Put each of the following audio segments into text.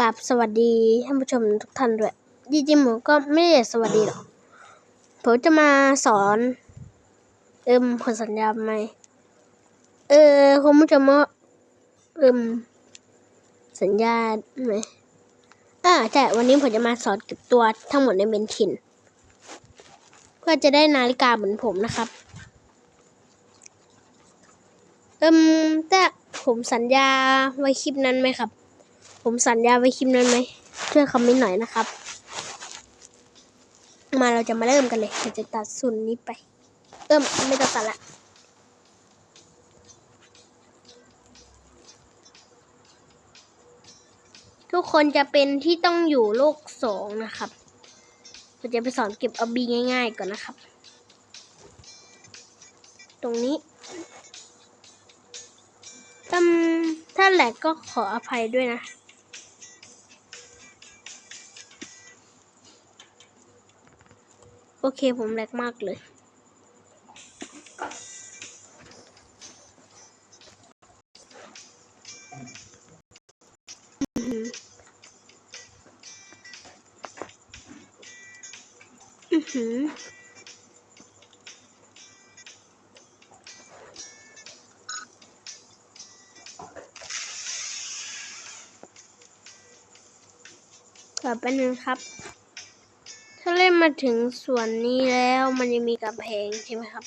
กับสวัสดีท่านผู้ชมทุกท่านด้วยจริงๆผมก็ไม่ได้สวัสดีหรอก ผมจะมาสอน เอิมผลสัญญาไหม เออคุณผู้ชมาเอิมสัญญาไหมอ่าใช่วันนี้ผมจะมาสอนเก็บตัวทั้งหมดในเบนทิน เพื่อจะได้นาฬิกาเหมือนผมนะครับ เอิมแต่ผมสัญญาไว้คลิปนั้นไหมครับ ผมสัญญาไว้คลิปนั้นไหมช่วยคอมเมนต์หน่อยนะครับ มาเราจะมาเริ่มกันเลยเราจะตัดส่วนนี้ไป เอิ่มไม่ต้องตัดละทุกคนจะเป็นที่ต้องอยู่โลกสองนะครับเราจะไปสอนเก็บเอาบีง่าย ๆ ก่อนนะครับ ตรงนี้ถ้าแหลกก็ขออภัยด้วยนะ โอเคผมแหลกมากเลยอือหืออือหือต่อไปหนึ่งครับ ล่นมาถึงส่วนนี้แล้วมันจะมีกำแพงใช่ไหมครับ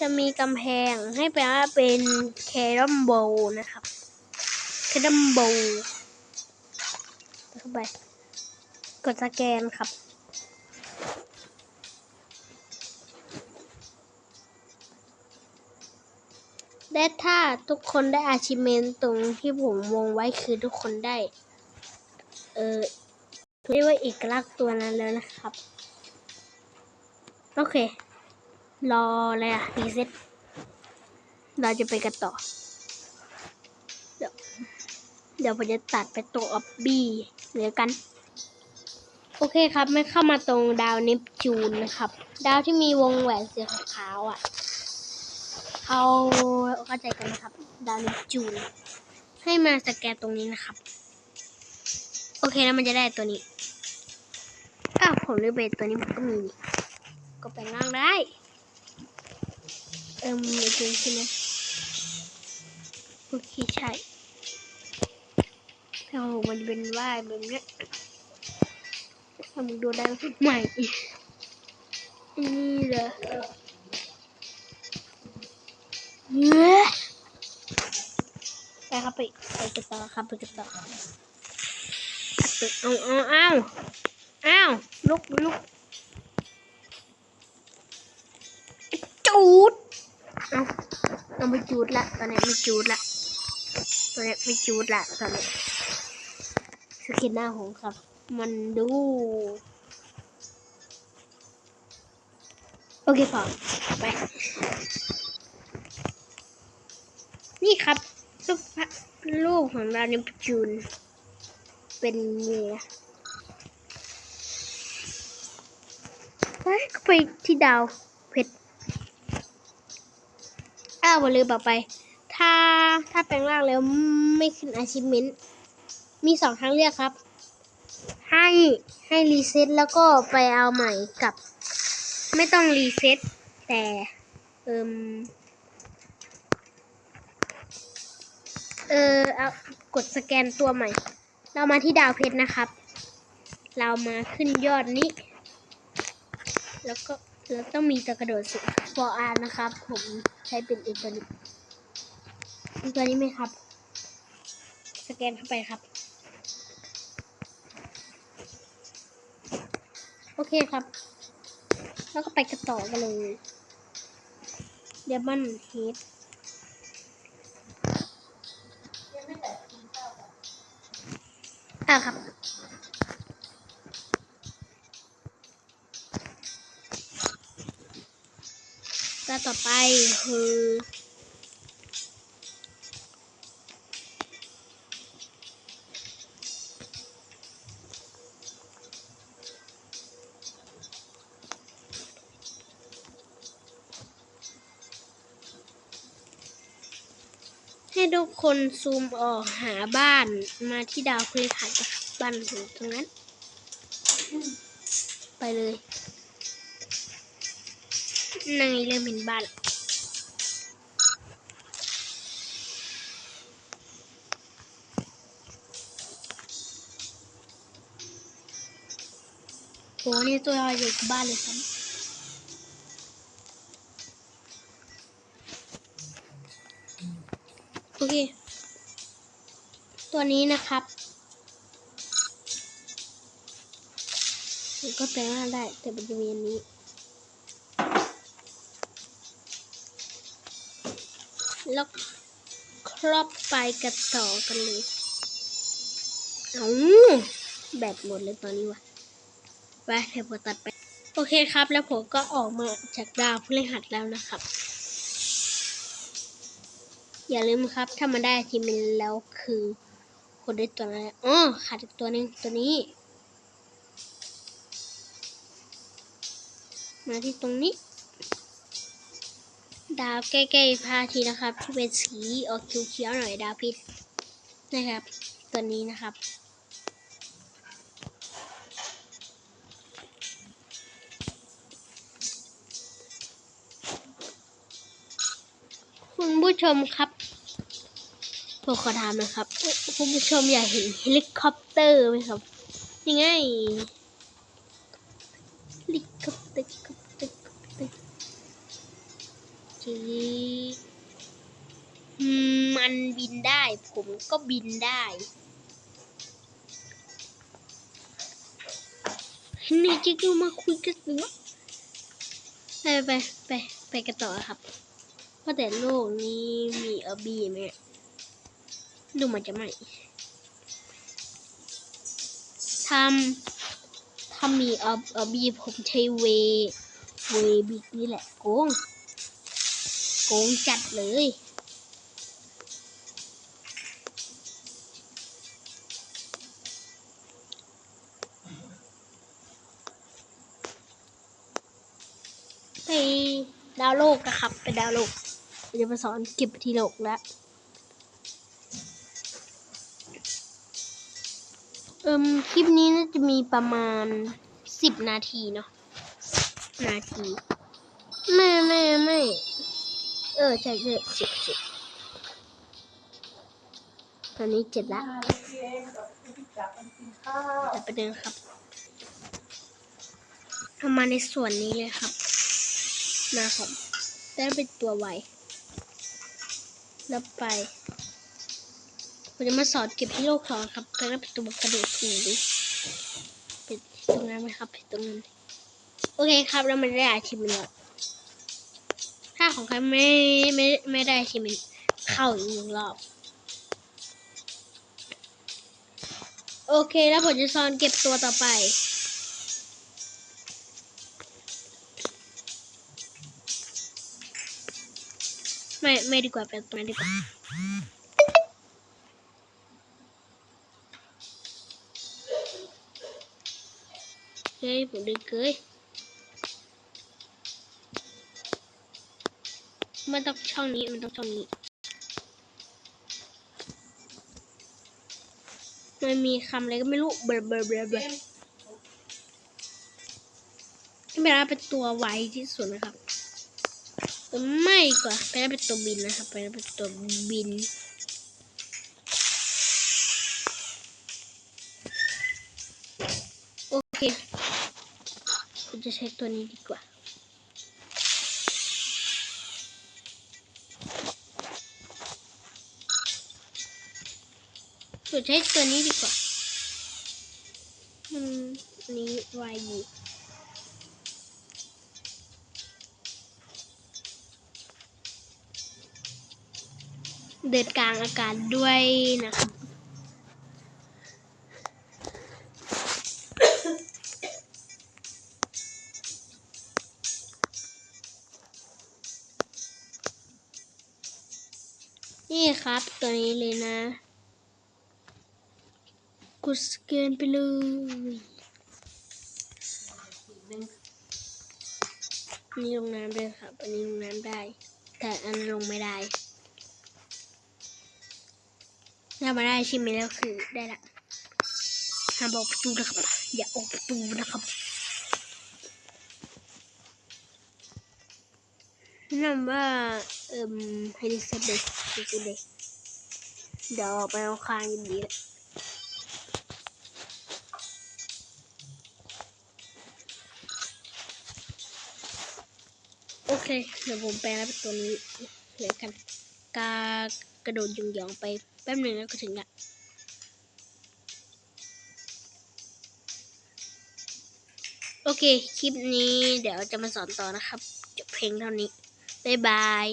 จะมีกำแพงให้แปลว่าเป็นแครอมโบนะครับแครอมโบเข้าไป กดสแกนครับและถ้าทุกคนได้อาชิเมนตรงที่ผมวงไว้คือทุกคนได้ เออ เรียกว่าเอกลักษณ์ตัวนั้นแล้วนะครับ โอเค รออะไรอะรีเซ็ตเราจะไปกันต่อ เดี๋ยวเดี๋ยวผมจะตัดไปตรงออบบี้เหลือกัน โอเคครับไม่เข้ามาตรงดาวเนปจูนนะครับ ดาวที่มีวงแหวนสีขาวๆอะเอาเข้าใจกันนะครับ ดาวเนปจูนให้มาสแกนตรงนี้นะครับ โอเคแล้วมันจะได้ตัวนี้อ้าวผมลืมไปตัวนี้มันก็มีนี่ก็แปลงร่างได้ เอิมมีจริงใช่ไหมโอเคใช่แต่ของมมันเป็นว่ายแบบเนี้ยทำดูได้ใหม่นี่เหรอเย้ไปครับไปไปกันต่อครับไปกันต่อ เอาเอาเอาอ้าวลุกลุกจูดเอาเอาไม่จูดละตอนนี้ไม่จูดละตอนนี้ไม่จูดละตอนนี้สกินหน้าหงส์ครับ มันดู โอเคพอไป นี่ครับรูปพระรูปของดาวเนปจูน เป็นเงียไปก็ไปที่ดาวเพชรอ้าวลืมบอกไป ถ้าถ้าแปลงร่างแล้วไม่ขึ้นอาชิเมนมีสองทางเลือกครับ ให้ให้รีเซ็ตแล้วก็ไปเอาใหม่กับ ไม่ต้องรีเซ็ตแต่เอิมเออเอากดสแกนตัวใหม่ เรามาที่ดาวเพชรนะครับ เรามาขึ้นยอดนี้ แล้วก็เราต้องมีตัวกระโดดสูง for r นะครับ ผมใช้เป็นอีกตัวนี้อีกตัวนี้ไหมครับ สแกนเข้าไปครับ โอเคครับ แล้วก็ไปกันต่อกันเลยเดมอนเฮด อะครับก็ต่อไปคือ ทุกคนซูมออกหาบ้านมาที่ดาวพฤหัสนบ้านถึงตรงนั้น ไปเลยนั่งเริ่มเห็นบ้านโหนี่ตัวใหญ่กว่บ้านเลยครับ โอเค ตัวนี้นะครับมันก็แปลงร่างได้ แต่มันจะมีอันนี้แล้วครอบไปกันต่อกันเลยเอาแบตหมดเลยตอนนี้วะไปเดี๋ยวผมตัดไป โอเคครับ แล้วผมก็ออกมาจากดาวพฤหัสแล้วนะครับ อย่าลืมครับ ถ้ามันได้ทีมนแล้วคือคนได้ตัวอะไรอ๋อขาดอีกตัวหนึ่งตัวนี้ มาที่ตรงนี้ ดาวใกล้ๆพระอาทิตย์นะครับ ที่เป็นสีออกเขียวๆหน่อยดาวพิษนะครับ ตัวนี้นะครับคุณผู้ชมครับ ผมขอถามนะครับคุณผู้ชมอยากเห็นเฮลิคอปเตอร์ไหมครับ ยังไงเฮลิคอปเตอร์คอปเตอร์คอปเตอร์จีอืมมันบินได้ ผมก็บินได้นี่จะก็มาคุยกันหรือไปไปไปไปกันต่อครับว่าแต่โลกนี้มีเออบีไหม ดูมันจะไม่ทำถ้ามีเออเออบีผมใช้เว เวบิกนี่แหละโกง โกงจัดเลยไปดาวโลกนะครับ ไปดาวโลกเดี๋ยวมาสอนเก็บที่โลกแล้ว อิมคลิปนี้น่าจะมีประมาณสิบนาทีเนาะนาทีไม่ไม่ไม่เออใช่ใช่สิบสิบตอนนี้เจ็ดละแต่ประเด็นครับทำมาในส่วนนี้เลยครับนะครับได้เป็นตัวไวแล้วไป ผมจะมาสอนเก็บที่โลกสองครับแล้วเป็นตัวกระโดดสูงดิเป็นตรงนั้นไหมครับเป็นตรงนั้นโอเคครับแล้วมันได้อาชีพแล้วถ้าของใครไม่ไม่ไม่ได้อาชีพเข้าอีกหนึ่งรอบโอเค แล้วผมจะสอนเก็บตัวต่อไป ไม่ ไม่ดีกว่าเป็นตรงนั้นดีกว่า เฮ้ยผมดึงเกยมันต้องช่องนี้มันต้องช่องนี้ มันมีคำอะไรก็ไม่รู้เบลอเบลอเบลอเบลอไม่เป็นไรเป็นตัวไวที่สุดนะครับ ไม่กว่าไปได้เป็นตัวบินนะครับไปได้เป็นตัวบินโอเค จะใช้ตัวนี้ดีกว่าผมใช้ตัวนี้ดีกว่ามันอันนี้วอยู่เดินกลางอากาศด้วยนะครับ นี่ครับตัวนี้เลยนะกดสแกนไปเลยนี่ลงน้ำได้ครับ อันนี้ลงน้ำได้ แต่อันลงไม่ได้ถ้ามาได้ชิมแล้วคือได้ละห้ามบอกประตูนะครับ อย่าออกประตูนะครับแนะนว่า เอ่มให้ดิสเบสดิสเบสเดี๋ยวไปเอาคางยินดีแหละโอเค เดี๋ยวผมแปลงแล้วเป็นตัวนี้เลือกันกากระโดดยองๆไปแป๊บหนึ่งแล้วก็ถึงละโอเค คลิปนี้เดี๋ยวจะมาสอนต่อนะครับ จบเพลงเท่านี้ บ๊ายบาย